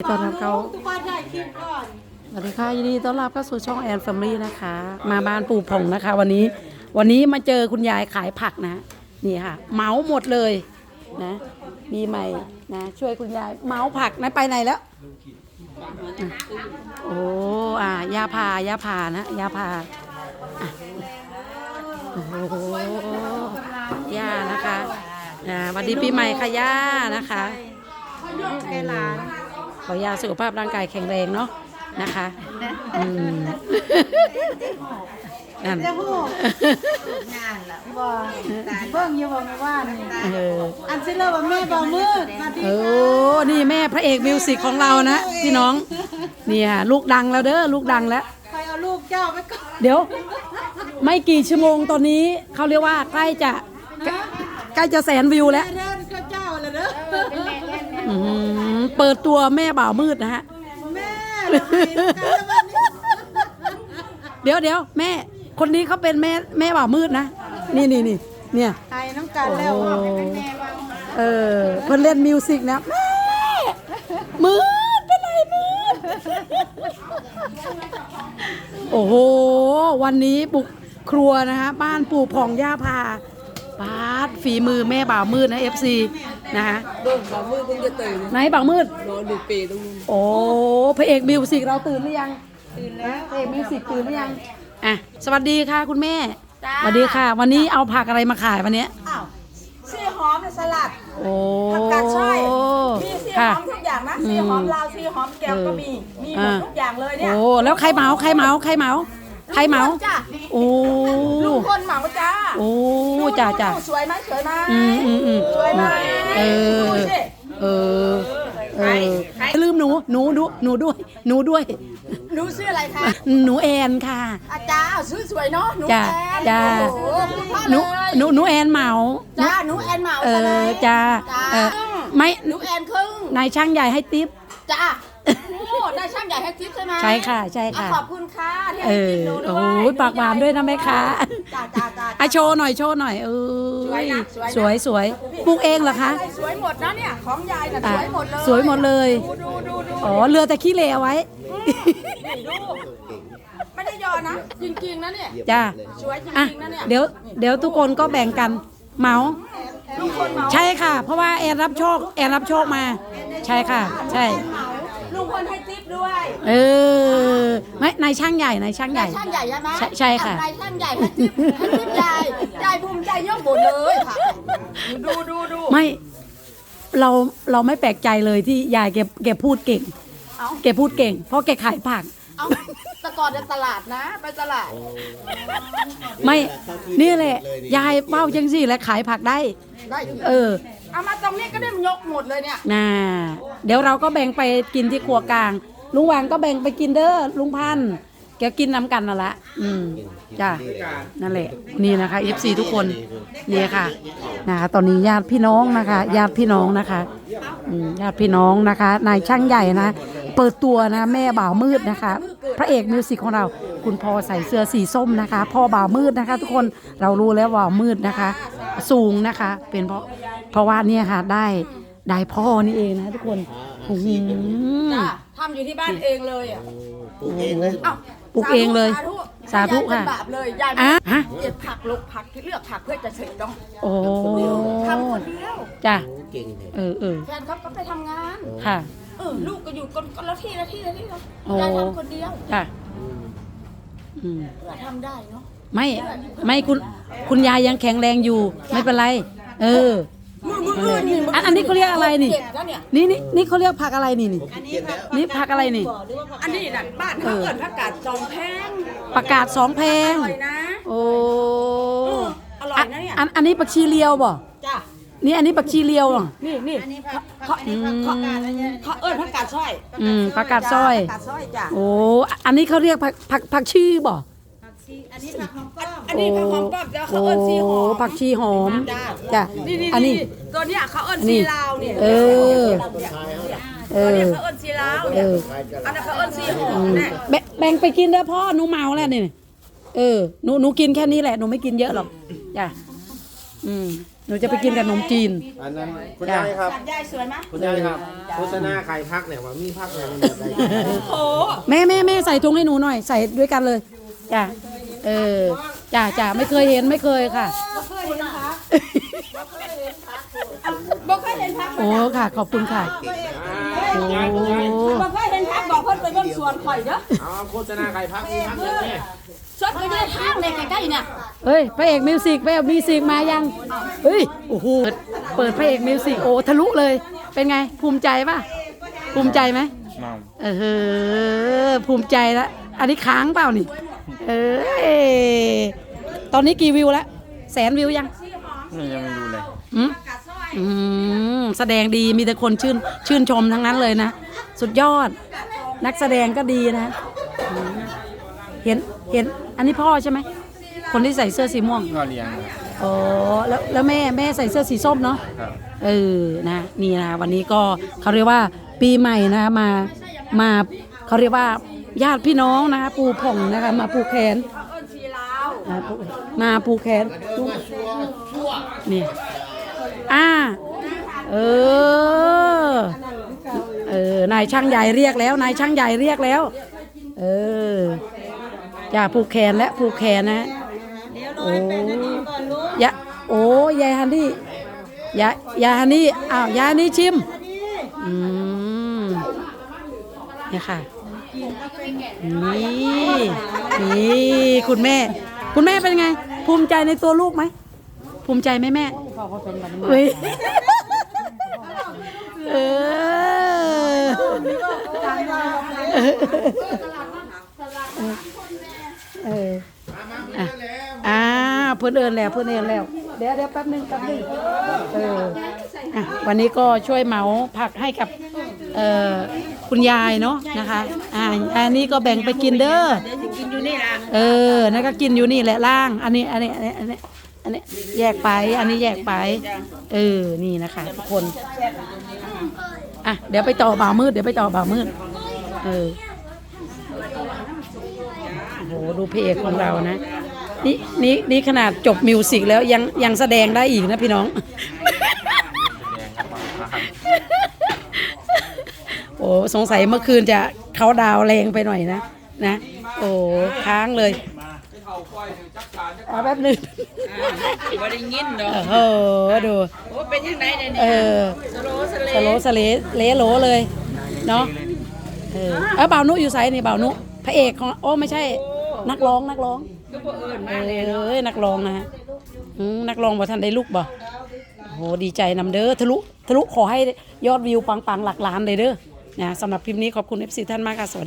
ต้อนรับเขาทุกคนถ่ายคลิปก่อนสวัสดีค่ะยินดีต้อนรับเข้าสู่ช่องแอนแฟมิลี่นะคะ มาบ้านปู่ผ่องนะคะ วันนี้วันนี้มาเจอคุณยายขายผักนะ นี่ค่ะเหมาหมดเลยนะมีใหม่นะช่วยคุณยายเหมาผักนะไปไหนแล้วอะโอ้อ่ายาพายาพานะยาพาอะโอ้โหย่านะคะอ่าสวัสดีปีใหม่ค่ะย่านะคะแกหลาน ขอยาสุขภาพร่างกายแข็งแรงเนาะนะคะอืมนั่น จะพูดงานละบ่เบิ่งอยู่บ่แม่ว่านี่เออ อันสิเลิกว่าแม่บ่มืดมาดีโอ้ นี่แม่พระเอกมิวสิกของเรานะพี่น้องนี่ค่ะลูกดังแล้วเด้อลูกดังแล้ว ใครเอาลูกเจ้าไปก่อนเดี๋ยว ไม่กี่ชั่วโมงตอนนี้เขาเรียกว่าใกล้จะใกล้จะแสนวิวแล้ว เดินก็เจ้าละเด้อ อืม เปิดตัวแม่บ่าวมืดนะฮะ แม่ละไปกันแล้ววันนี้เดี๋ยวเดี๋ยวแม่ คนนี้เขาเป็นแม่แม่บ่าวมืดนะ นี่นี่นี่เนี่ยไอ้น้ำกันแล้วโอ้ เป็นแม่ว่าเออเพิ่นเล่นมิวสิกนะแม่มืดเป็นไรมืด โอ้โห วันนี้บุกครัวนะคะบ้านปู่ผ่องย่าพา ปาดฝีมือแม่บ่าวมืดนะเอฟซีนะคะโดนบ่าวมือเพิ่งจะตื่นไหนบ่าวมืดนอนดูเปรย์ตรงนู้นโอ้พระเอกมิวสิกเราตื่นหรือยังตื่นแล้วพระเอกมิวสิกตื่นหรือยังอะสวัสดีค่ะคุณแม่สวัสดีค่ะ วันนี้เอาผักอะไรมาขายวันเนี้ยอ้าวซีหอมสลัดโอ้ผักกาดช่อยมีซีหค่ะอมทุกอย่างนะซีหอมลาวซีหอมแก้วก็มีมีหมดอ่าทุกอย่างเลยเนี่ยโอ้แล้วใครเหมาใครเหมาใครเหมา ใครเหมาลุงพลจ้ะโอ้ลุงคนเหมาจ้าโอ้ดูจ้าจ้าดูสวยไหมสวยไหมอืมอืมอืมสวยไหมเออดูสิเออเอออย่าลืมหนูหนูดูหนูด้วย หนูด้วยหนูชื่ออะไรคะหนูแอนค่ะอาจารย์ชื่อสวยเนาะหนูจ้ะแอนจ้ะโอ้โหคุณพ่อหนูเลยหนูหนูแอนเหมาจ้าหนูแอนเหมาเอซะเลอยจ้าจ้าเออไม่หนูแอนครึ่งนายช่างใหญ่ให้ติปจ้า โอ้ได้ช่างใหญ่ให้ทิปใช่ไหมใช่ค่ะใช่ค่ะ อ่ขอบคุณค่ะที่เอให้อทิปหนูด้วยโอ้ยปากหวานด้วยนะแม่ค้าจ้าจ้าจ้าอะโชว์หน่อยโชว์หน่อยเอสวยอนะสวยนะสวยสวยปลูกเองเหรอคะอะไรสวยหมดนะเนี่ยของยายน่ะอะสวยหมดเลยสวยหมดเลย ดูดูดูดูอ๋อเรือแต่ขี้เหร่เอาไว้ดูไม่ได้ยอนะ จริงๆนะเนี่ยจ้าสวยจอะริงๆนะเนี่ยเดี๋ยวเดี๋ยวทุกคนก็แบ่งกันเหมา ทุกคนเหมาใช่ค่ะ เพราะว่าแอนรับโชคแอนรับโชคมา ใช่ค่ะ ใช่ เหมา ลุงพลให้ทิปด้วยเออไม่นายช่างใหญ่นายช่างใหญ่นายช่างใหญ่ใช่ไหมใช่ใช่ค่ะนายช่างใหญ่ให้ทิปให้ทิปยายยายภูมิใจยกหมดเลยค่ะ ดูดูดูไม่เราเราไม่แปลกใจเลยที่ยายแกแกพูดเก่ง เอาแกพูดเก่ง เพราะแกขายผัก เอาแตะกอนในตลาดนะ ไปตลาด ไม่ นี่แหละ ยายเป้าจังสิและขายผักได้ ได้เออ เอามาตรงนี้ก็ได้มันยกหมดเลยเนี่ย น่า เดี๋ยวเราก็แบ่งไปกินที่ครัวกลาง ลุงหวางก็แบ่งไปกินเด้อ ลุงพันธุ์แกกินน้ำกันนั่นละ อืม จ้ะ นั่นแหละ นี่นะคะ FC ทุกคน นี่ค่ะ นะคะ ตอนนี้ญาติพี่น้องนะคะ ญาติพี่น้องนะคะ อืมญาติพี่น้องนะคะ นายช่างใหญ่นะ เปิดตัวนะแม่บ่าวมืดนะคะ พระเอกมิวสิกของเราคุณพ่อใส่เสื้อสีส้มนะคะ พ่อบ่าวมืดนะคะ ทุกคนเรารู้แล้วว่ามืดนะคะ สูงนะคะ เป็นเพราะเพราะว่าเนี่ยค่ะได้ได้พ่อนี่เองนะทุกคนโอ้โหจ้าทำอยู่ที่บ้านเองเลยอะปลูกเองเลยเอ้าปลูกเองเลย สาธุสาธุยายเป็นค่ะบาปเลยยายอะฮะเก็บผักลกผักที่เลือกผักเพื่อจะเสร็จเนาะโอ้ทำคนเดียวจ้ะเก่งแท้เออเออแฟนเขาก็ไปทำงาน ค่ะ เออลูกก็อยู่คนคนละที่ละที่ละที่ละโอ้ ยายทำคนเดียวจ้ะอืมเพื่อทำได้เนาะไม่ไม่คุณคุณยายยังแข็งแรงอยู่ ไม่เป็นไร เออ มือมืออื่นนี่อันอันนี้เขาเรียกอะไรนี่ เจ็บแล้วเนี่ยนี่นี่นี่เขาเรียกผักอะไรนี่นี่นี่ผักอะไรนี่ อันนี้น่ะบ้านเขาเอิญผักกาดจองแพงประกาศสองแพง อร่อยนะ โอ้อร่อยนะเนี่ย อันอันนี้ปักชีเลียวบ่จ้ะ นี่อันนี้ปักชีเลียวเหรอนี่นี่เขาเขาเขาเอิญผักกาดช่อยอืมผักกาดซอย ผักกาดช่อยจ้ะโอ้อันนี้เขาเรียกผักผักผักชีบ่อันนี้ผักหอมป้อมอันนี้ผักหอมป้อมจ้ะเขาเอิญซีหอมผักชีหอมจ้ะจ้ะนี่นี่อันนี้ตัวเนี้ยเขาเอิญนี่ซีลาวเนี่ยเออเอตัวอเนี้ยเขาเอิญซีลาวเอเนี่ยออันนั้นเขาเอิญซีหอมเนี่ยแบ่งแบ่งไปกินเด้อพ่อหนูเมาแล้วนี่เออหนูหนูกินแค่นี้แหละหนูไม่กินเยอะหรอกจ้ะอืม หนูจะไปกินขนมจีน อันนั้นคุณยายครับ ยายสวยไหมคุณยายครับ โฆษณาขายพักเนี่ยว่ามีพักอย่างนี้ได้แม่แม่แม่ใส่ถุงให้หนูหน่อย ใส่ด้วยกันเลยจ้ะเออจ้ะจ้ะไม่เคยเห็นไม่เคยค่ะบ่เคยเห็นพักโอ้ค่ะ ขอบคุณค่ะ โอ้บ่เคย สวนข่อยเด้อเอาโฆษณาขายพักมีพักอย่างนี้สวนข่อยอยู่ในทางเลยใกล้ๆเนี่ยเฮ้ยพระเอกมิวสิกพระเอกมิวสิกมายังเฮ้ยโอ้โหเปิดเปิดพระเอกมิวสิกโอ้ทะลุเลย เป็นไง ภูมิใจป่ะภูมิใจไหมเออภูมิใจแล้วอันนี้ค้างเปล่านี่เออตอนนี้กี่วิวแล้วแสนวิวยังนี่ยังไม่รู้เลยอืมอืมแสดงดีมีแต่คนชื่นชื่นชมทั้งนั้นเลยนะ สุดยอด นักแสดงก็ดีนะอืมเห็นเห็นอันนี้พ่อใช่ไหม คนที่ใส่เสื้อสีม่วงก็เลี้ยงครับอ๋อแล้วแล้วแม่แม่ใส่เสื้อสีส้มเนาะครับเออนะนี่นะวันนี้ก็เขาเรียกว่าปีใหม่นะมามาเขาเรียกว่าญาติพี่น้องนะคะปูผ่องนะคะมาปูแขนอ่าปูมาปูแขนนี่อ่าเออเออนายช่างใหญ่เรียกแล้ว นายช่างใหญ่เรียกแล้ว เอออย่าผูกแขนและผูกแขนนะโอ้ยะโอ้ยายฮันนี่ยายยายฮันนี่อ้าวยายฮันนี่ชิมอืมเนี่ยค่ะนี่นี่คุณแม่ คุณแม่เป็นไง ภูมิใจในตัวลูกไหมภูมิใจไหมแม่พ่อเขาเป็นแบบนี้เฮ้ยเออ เอออ่อาเพื่อนเอินแล้วเพื่อนเอินแล้ว เดี๋ยวเดี๋ยวแป๊บนึงแป๊บนึงเอออะวันนี้ก็ช่วยเหมาผักให้กับเอ่อคุณยายเนาะนะคะอ่าอันนี้ก็แบ่งไปกินเด้อเดี๋ยวจะกินอยู่นี่ล่ะเออนั่นก็กินอยู่นี่แหละล่าง อันนี้อันนี้อันนี้อันนี้อันนี้แยกไป อันนี้แยกไป เออ นี่นะคะทุกคน อะเดี๋ยวไปต่อบ่าวมืดเดี๋ยวไปต่อบ่าวมืดเออโหดูเพลงของเรานะ นี่นี่นี่ขนาดจบมิวสิกแล้วยังยังแสดงได้อีกนะพี่น้อง โอ้สงสัยเมื่อคืนจะเขาดาวแรงไปหน่อยนะนะ โอ้ค้างเลย เอาแป๊บหนึงบ่ได้ยินดอกโอ้โหดู โอ้เป็นยังไงเนี่ยเออ สโลสเลสโลสเลเลโหลเลย เนาะเออเออบ่าวนุอยู่ไซนี่บ่าวนุพระเอกของโอ้ไม่ใช่ นักร้องนักร้องก็บ่เอิ้นเอมาเลยเนาะอนักร้องนะฮะอืมนักร้องบ่ทันได้ลูกบ่โอ้โหดีใจนำเด้อทะลุทะลุขอให้ยอดวิวปังๆหลักล้านเลยเด้อนะสำหรับคลิปนี้ขอบคุณ FC ท่านมากค่ะสวัสดี